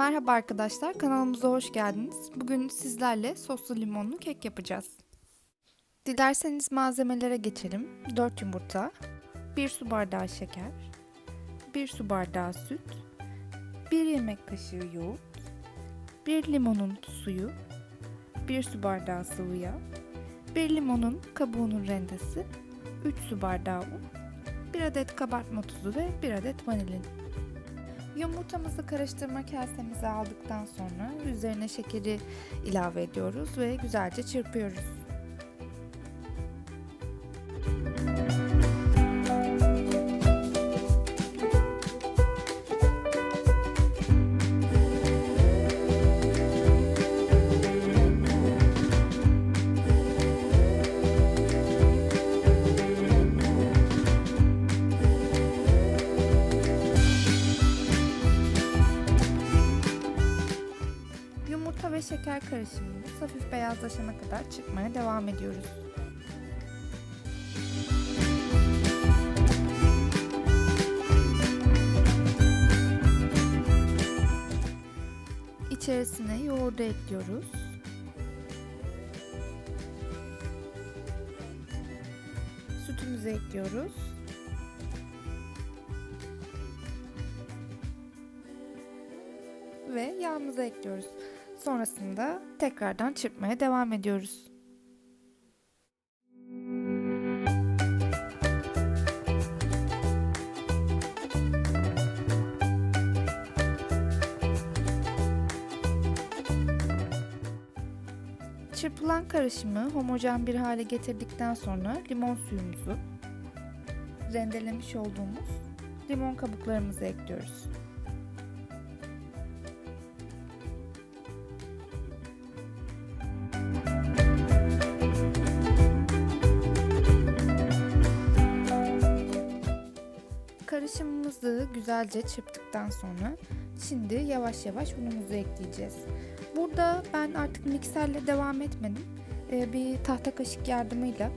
Merhaba arkadaşlar, kanalımıza hoş geldiniz. Bugün sizlerle soslu limonlu kek yapacağız. Dilerseniz malzemelere geçelim. 4 yumurta, 1 su bardağı şeker, 1 su bardağı süt, 1 yemek kaşığı yoğurt, 1 limonun suyu, 1 su bardağı sıvı yağ, 1 limonun kabuğunun rendesi, 3 su bardağı un, 1 adet kabartma tozu ve 1 adet vanilin. Yumurtamızı karıştırma kasemize aldıktan sonra üzerine şekeri ilave ediyoruz ve güzelce çırpıyoruz. Şeker karışımımız hafif beyazlaşana kadar çıkmaya devam ediyoruz. İçerisine yoğurdu ekliyoruz. Sütümüzü ekliyoruz. Ve yağımızı ekliyoruz. Sonrasında tekrardan çırpmaya devam ediyoruz. Çırpılan karışımı homojen bir hale getirdikten sonra limon suyumuzu, rendelemiş olduğumuz limon kabuklarımızı ekliyoruz. Karışımımızı güzelce çırptıktan sonra şimdi yavaş yavaş unumuzu ekleyeceğiz. Burada ben artık mikserle devam etmedim. Ee, bir tahta kaşık yardımıyla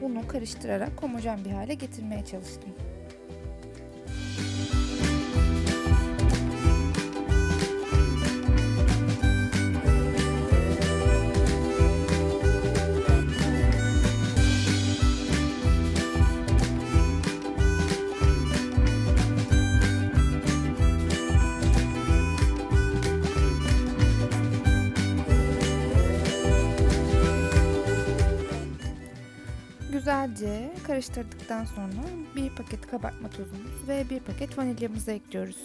unu karıştırarak homojen bir hale getirmeye çalıştım. Güzelce karıştırdıktan sonra bir paket kabartma tozumuz ve bir paket vanilyamızı ekliyoruz.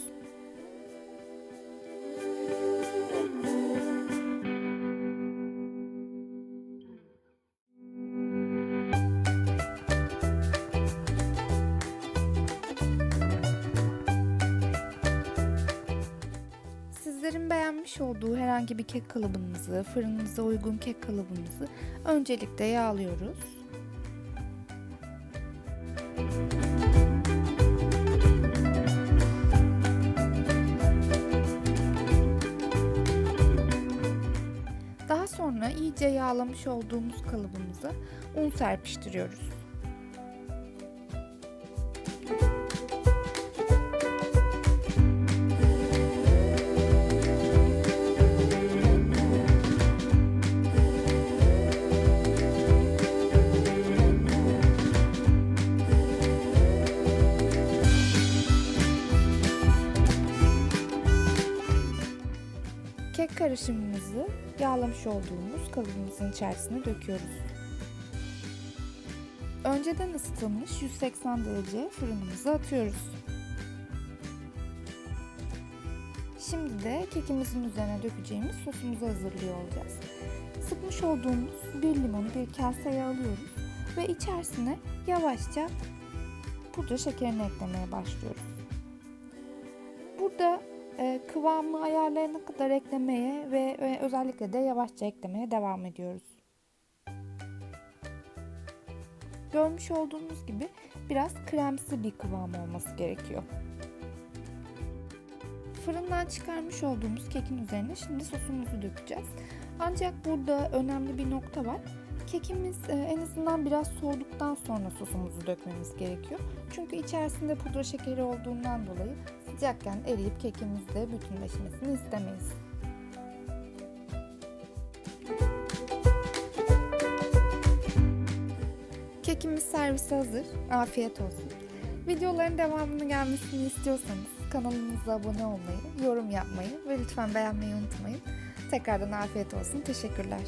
Sizlerin beğenmiş olduğu herhangi bir kek kalıbınızı, fırınınıza uygun kek kalıbınızı öncelikle yağlıyoruz. İyice yağlamış olduğumuz kalıbımıza un serpiştiriyoruz. Kek karışımımızı yağlamış olduğumuz kalıbımızın içerisine döküyoruz. Önceden ısıtılmış 180 derece fırınımıza atıyoruz. Şimdi de kekimizin üzerine dökeceğimiz sosumuzu hazırlıyor olacağız. Sıkmış olduğumuz bir limonu bir kaseye alıyoruz ve içerisine yavaşça pudra şekerini eklemeye başlıyoruz. Burada e, kıvamı ayarlayana kadar eklemeye ve özellikle de yavaşça eklemeye devam ediyoruz. Görmüş olduğunuz gibi biraz kremsi bir kıvam olması gerekiyor. Fırından çıkarmış olduğumuz kekin üzerine şimdi sosumuzu dökeceğiz. Ancak burada önemli bir nokta var. Kekimiz e, en azından biraz soğuduktan sonra sosumuzu dökmemiz gerekiyor. Çünkü içerisinde pudra şekeri olduğundan dolayı sıcakken eriyip kekimizde bütünleşmesini istemeyiz. Kekimiz servise hazır. Afiyet olsun. Videoların devamını gelmesini istiyorsanız kanalımıza abone olmayı, yorum yapmayı ve lütfen beğenmeyi unutmayın. Tekrardan afiyet olsun. Teşekkürler.